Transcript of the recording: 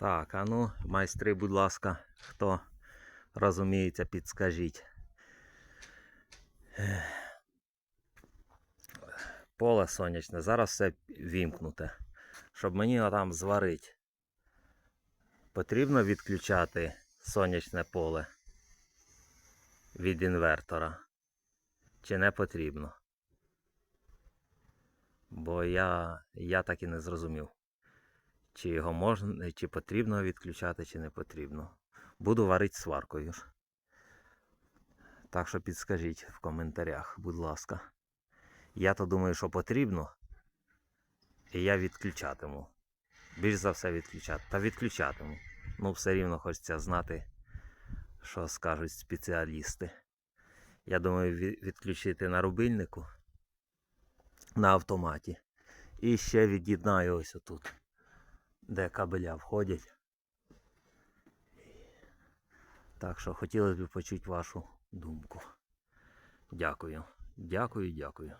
Так, а ну, майстри, будь ласка, хто розуміється, підскажіть. Поле сонячне, зараз все вімкнуте. Щоб мені там зварити. Потрібно відключати сонячне поле від інвертора. Чи не потрібно? Бо я, я так і не зрозумів. Чи його можна, чи потрібно відключати, чи не потрібно. Буду варити сваркою. Так що підскажіть в коментарях, будь ласка. Я то думаю, що потрібно. І я відключатиму. Більш за все відключати. Та відключатиму. Ну, все рівно хочеться знати, що скажуть спеціалісти. Я думаю, відключити на рубильнику на автоматі. І ще від'єднаю ось отут, де кабеля входять. Так що хотілося б почути вашу думку. Дякую. Дякую, дякую.